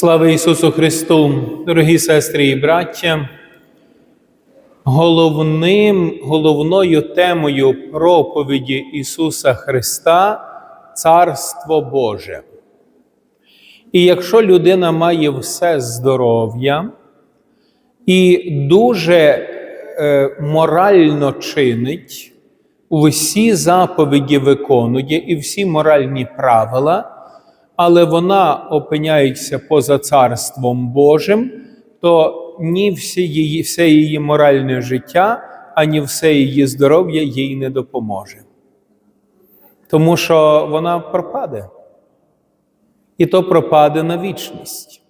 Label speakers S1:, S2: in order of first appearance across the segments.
S1: Слава Ісусу Христу, дорогі сестри і браття. Головним, головною темою проповіді Ісуса Христа Царство Боже. І якщо людина має все здоров'я і дуже е, морально чинить, усі заповіді виконує і всі моральні правила, але вона опиняється поза Царством Божим, то ні всі її, все її моральне життя, ані все її здоров'я їй не допоможе. Тому що вона пропаде. І то пропаде на вічність.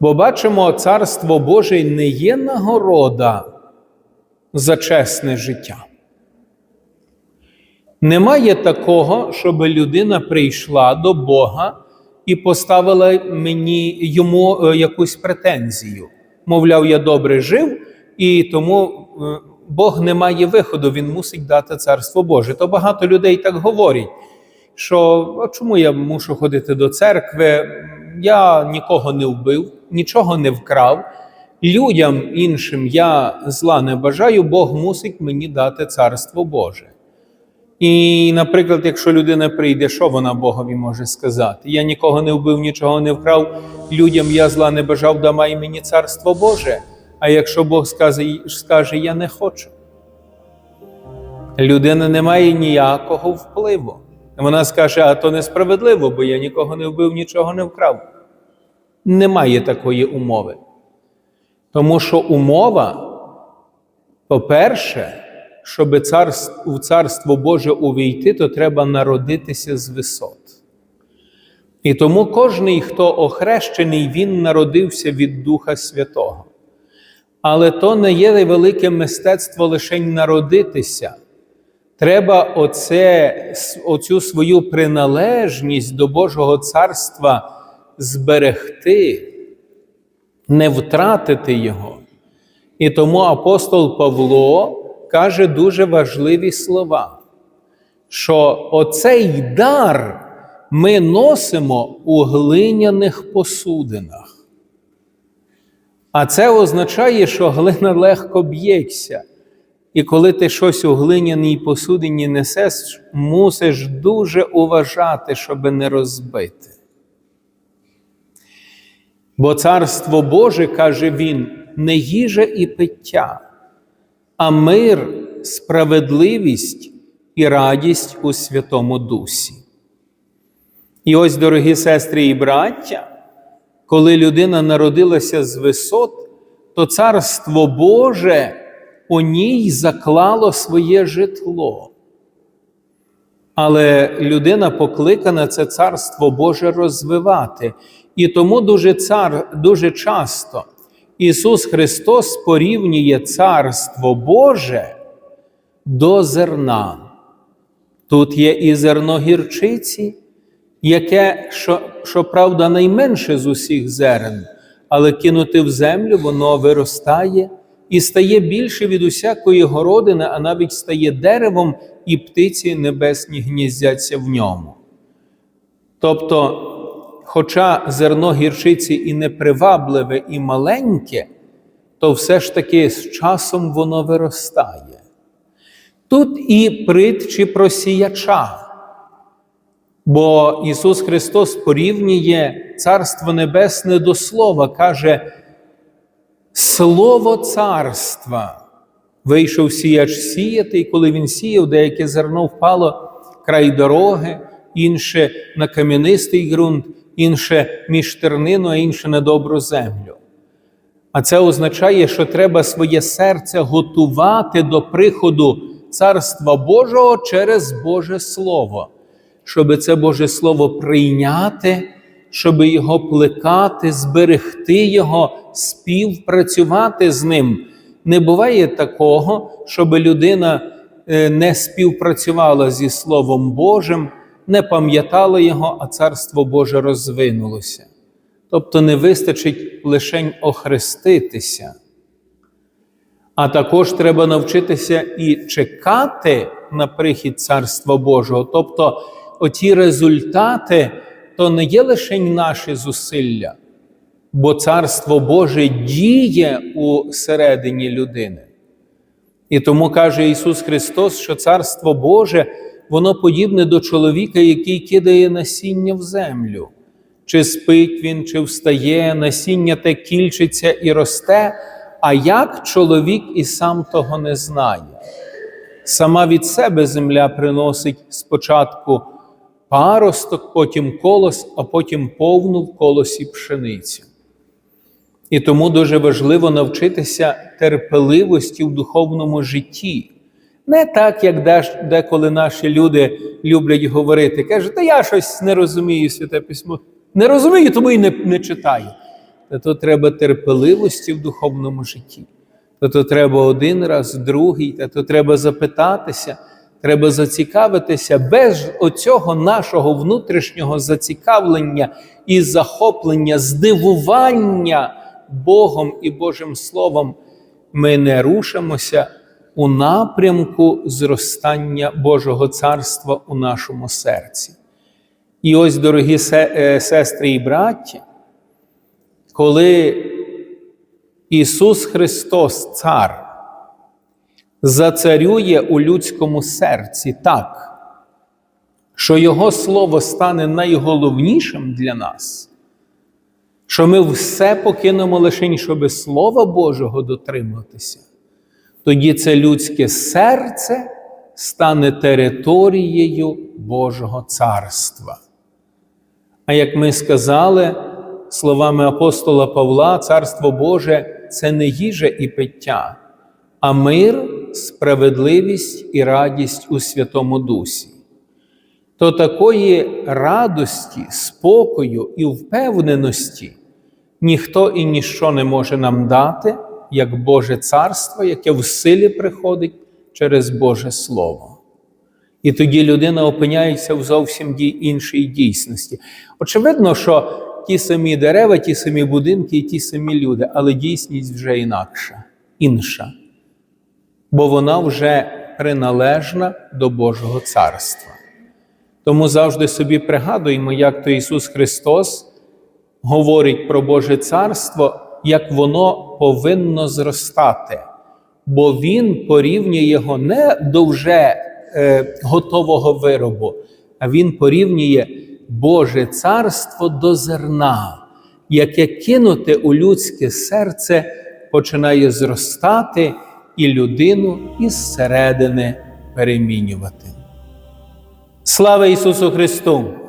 S1: Бо бачимо, Царство Боже не є нагорода за чесне життя. Немає такого, щоб людина прийшла до Бога і поставила мені йому е, якусь претензію. Мовляв, я добре жив, і тому е, Бог не має виходу, Він мусить дати царство Боже. То багато людей так говорять, що а чому я мушу ходити до церкви? Я нікого не вбив, нічого не вкрав. Людям іншим я зла не бажаю, Бог мусить мені дати царство Боже. І, наприклад, якщо людина прийде, що вона Богові може сказати? Я нікого не вбив, нічого не вкрав, людям я зла не бажав, да май мені царство Боже. А якщо Бог скаже, скаже я не хочу, людина не має ніякого впливу. Вона скаже, а то несправедливо, бо я нікого не вбив, нічого не вкрав. Немає такої умови. Тому що умова, по-перше, щоб царство, у Царство Боже увійти, то треба народитися з висот. І тому кожний, хто охрещений, він народився від Духа Святого. Але то не є велике мистецтво лише народитися. Треба оце, оцю свою приналежність до Божого царства зберегти, не втратити його. І тому апостол Павло каже дуже важливі слова, що оцей дар ми носимо у глиняних посудинах. А це означає, що глина легко б'ється. І коли ти щось у глиняній посудині несеш, мусиш дуже уважати, щоб не розбити. Бо Царство Боже, каже він, не їжа і пиття, а мир, справедливість і радість у Святому Дусі. І ось, дорогі сестри і браття, коли людина народилася з висот, то Царство Боже у ній заклало своє житло. Але людина покликана це Царство Боже розвивати. І тому дуже, цар, дуже часто Ісус Христос порівнює Царство Боже до зерна. Тут є і зерно гірчиці, яке, що, що правда, найменше з усіх зерен, але кинути в землю, воно виростає і стає більше від усякої городини, а навіть стає деревом, і птиці небесні гніздяться в ньому. Тобто, хоча зерно гірчиці і непривабливе, і маленьке, то все ж таки з часом воно виростає. Тут і притчі про сіяча. Бо Ісус Христос порівнює Царство Небесне до Слова, каже, Слово царства. Вийшов сіяч сіяти, і коли він сіяв, деяке зерно впало край дороги, інше на кам'янистий ґрунт, інше між тернину, а інше на добру землю. А це означає, що треба своє серце готувати до приходу Царства Божого через Боже Слово, щоб це Боже Слово прийняти, щоб його плекати, зберегти Його, співпрацювати з ним. Не буває такого, щоб людина е, не співпрацювала зі Словом Божим, не пам'ятала його, а Царство Боже розвинулося. Тобто не вистачить лише охреститися. А також треба навчитися і чекати на прихід Царства Божого. Тобто, оті результати то не є лише наші зусилля, бо Царство Боже діє у середині людини. І тому каже Ісус Христос, що Царство Боже, воно подібне до чоловіка, який кидає насіння в землю. Чи спить він, чи встає, насіння те кільчиться і росте, а як чоловік і сам того не знає. Сама від себе земля приносить спочатку паросток, потім колос, а потім повну в колосі пшеницю. І тому дуже важливо навчитися терпеливості в духовному житті. Не так, як деколи наші люди люблять говорити. Кажуть, та я щось не розумію святе письмо. Не розумію, тому і не, не читаю. Та то треба терпеливості в духовному житті. Та то треба один раз, другий, та то треба запитатися, треба зацікавитися без оцього нашого внутрішнього зацікавлення і захоплення, здивування Богом і Божим Словом. Ми не рушимося у напрямку зростання Божого царства у нашому серці. І ось, дорогі е, сестри і браття, коли Ісус Христос, Цар, зацарює у людському серці так, що Його Слово стане найголовнішим для нас, що ми все покинемо лише, щоби Слова Божого дотриматися, тоді це людське серце стане територією Божого царства. А як ми сказали словами апостола Павла, Царство Боже це не їжа і пиття, а мир, справедливість і радість у Святому Дусі. То такої радості, спокою і впевненості ніхто і ніщо не може нам дати, як Боже Царство, яке в силі приходить через Боже Слово. І тоді людина опиняється в зовсім іншій дійсності. Очевидно, що ті самі дерева, ті самі будинки і ті самі люди, але дійсність вже інакша, інша. Бо вона вже приналежна до Божого царства. Тому завжди собі пригадуємо, як то Ісус Христос говорить про Боже царство, як воно повинно зростати, бо Він порівнює його не до вже е, готового виробу, а Він порівнює Боже царство до зерна, яке кинуте у людське серце починає зростати і людину із середини перемінювати. Слава Ісусу Христу!